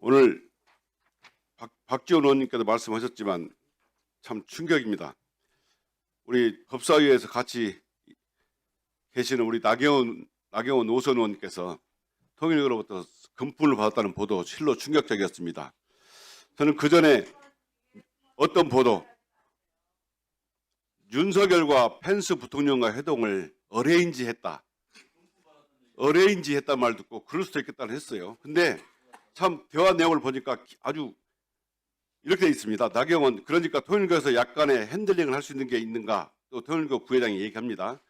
오늘 박, 박지원 의원님께도 말씀하셨지만 참 충격입니다. 우리 법사위에서 같이 계시는 우리 나경원 나경원 노선 의원님께서 통일교로부터 금품을 받았다는 보도 실로 충격적이었습니다. 저는 그 전에 어떤 보도 윤석열과 펜스 부통령과 회동을 어레인지 했다. 어레인지 했단 말 듣고 그럴 수도 있겠다는 했어요. 근데 참 대화 내용을 보니까 아주 이렇게 돼 있습니다. 나경원 그러니까 통일교에서 약간의 핸들링을 할 수 있는 게 있는가 또 통일교 부회장이 얘기합니다.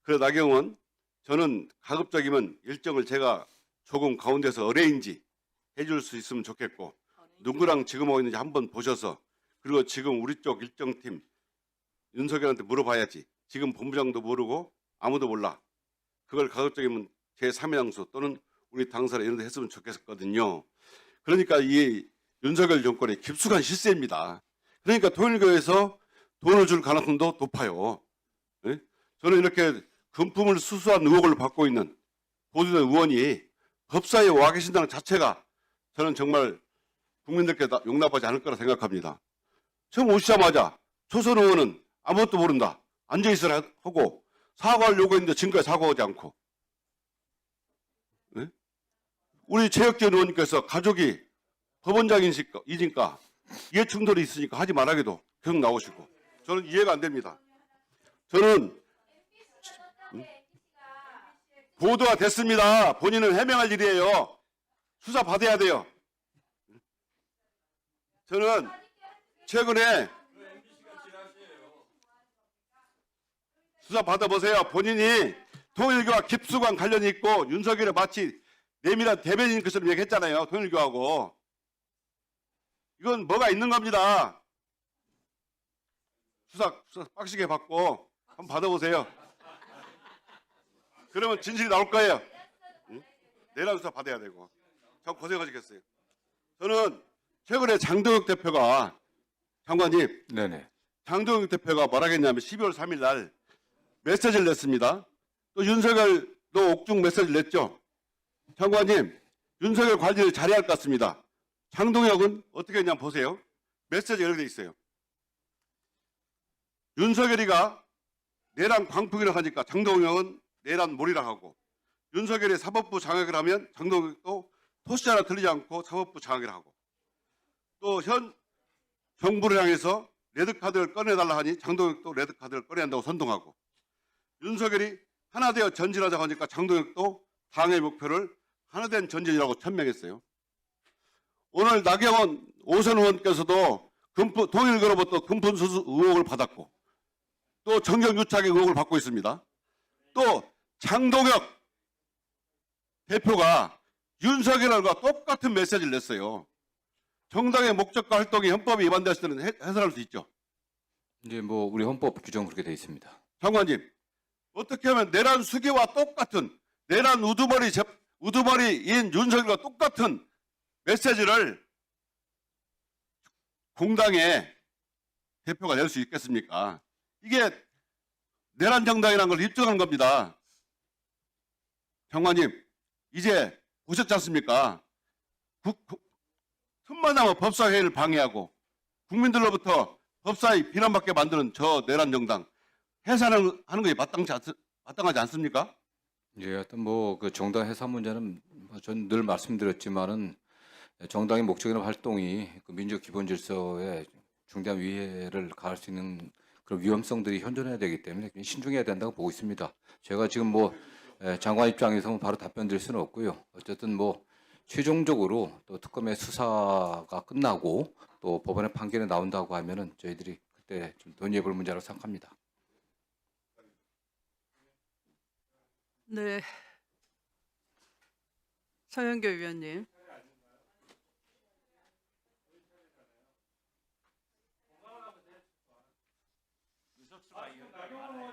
그래 나경원 저는 가급적이면 일정을 제가 조금 가운데서 어레인지 해줄 수 있으면 좋겠고 누구랑 지금 하고 있는지 한번 보셔서 그리고 지금 우리 쪽 일정팀 윤석열한테 물어봐야지 지금 본부장도 모르고 아무도 몰라 그걸 가급적이면 제3의 또는 우리 당사자 이런 데 했으면 좋겠거든요. 그러니까 이 윤석열 정권의 깊숙한 실세입니다. 그러니까 통일교에서 돈을 줄 가능성도 높아요. 예? 저는 이렇게 금품을 수수한 의혹을 받고 있는 보수된 의원이 법사에 와 계신다는 자체가 저는 정말 국민들께 다 용납하지 않을 거라 생각합니다. 처음 오시자마자 초선 의원은 아무것도 모른다. 앉아있으라 하고 사과를 요구했는데 지금까지 사과하지 않고 예? 우리 최혁전 의원님께서 가족이 법원장이니까 이니까 이해 충돌이 있으니까 하지 말라기도 계속 나오시고 저는 이해가 안 됩니다. 저는 음? 보도가 됐습니다. 본인은 해명할 일이에요. 수사 받아야 돼요. 저는 최근에 수사 받아보세요. 본인이 통일교와 깊숙한 관련이 있고 윤석열이 마치 내밀한 대변인 것처럼 얘기했잖아요. 통일교하고. 이건 뭐가 있는 겁니다. 수사, 수사 빡시게 받고 한번 받아보세요. 그러면 진실이 나올 거예요. 응? 내란 수사 받아야 되고. 참 고생하시겠어요. 저는 최근에 장동혁 대표가 장관님 네네. 장동혁 대표가 뭐라겠냐면 12월 3일 날 메시지를 냈습니다. 또 윤석열도 옥중 메시지를 냈죠. 장관님, 윤석열 관리를 잘해야 할 것 같습니다. 장동혁은 어떻게 했냐 보세요. 메시지가 이렇게 돼 있어요. 윤석열이가 내란 광풍이라고 하니까 장동혁은 내란 몰이라고 하고 윤석열이 사법부 장악을 하면 장동혁도 토시 하나 틀리지 않고 사법부 장악을 하고 또 현 정부를 향해서 레드카드를 꺼내달라 하니 장동혁도 레드카드를 꺼내야 한다고 선동하고 윤석열이 하나 되어 전진하자고 하니까 장동혁도 당의 목표를 하나된 전진이라고 천명했어요. 오늘 나경원 오선 의원께서도 금품, 통일교로부터 금품 수수 의혹을 받았고 또 정경유착의 의혹을 받고 있습니다. 또 장동혁 대표가 윤석열과 똑같은 메시지를 냈어요. 정당의 목적과 활동이 헌법에 위반되었을 때는 해- 해설할 수 있죠. 이제 뭐 우리 헌법 규정 그렇게 돼 있습니다. 장관님, 어떻게 하면 내란 수계와 똑같은 내란 우두머리 제- 우두머리인 윤석열과 똑같은 메시지를 공당의 대표가 낼 수 있겠습니까? 이게 내란 정당이라는 걸 입증하는 겁니다. 장관님, 이제 보셨지 않습니까? 국, 국- 틈만 나면 법사회의를 방해하고 국민들로부터 법사위 비난받게 만드는 저 내란 정당 해산하는 하는 것이 마땅치 않, 마땅하지 않습니까? 이제 하여튼 뭐 그 정당 해산 문제는 전 늘 말씀드렸지만은 정당의 목적이나 활동이 그 민족 기본 질서에 중대한 위해를 가할 수 있는 그런 위험성들이 현존해야 되기 때문에 신중해야 된다고 보고 있습니다. 제가 지금 뭐 에, 장관 입장에서 바로 답변 드릴 수는 없고요. 어쨌든 뭐 최종적으로 또 특검의 수사가 끝나고 또 법원의 판결이 나온다고 하면은 저희들이 그때 좀 논의해 볼 문제라고 생각합니다. 네. 서영교 위원님. 아,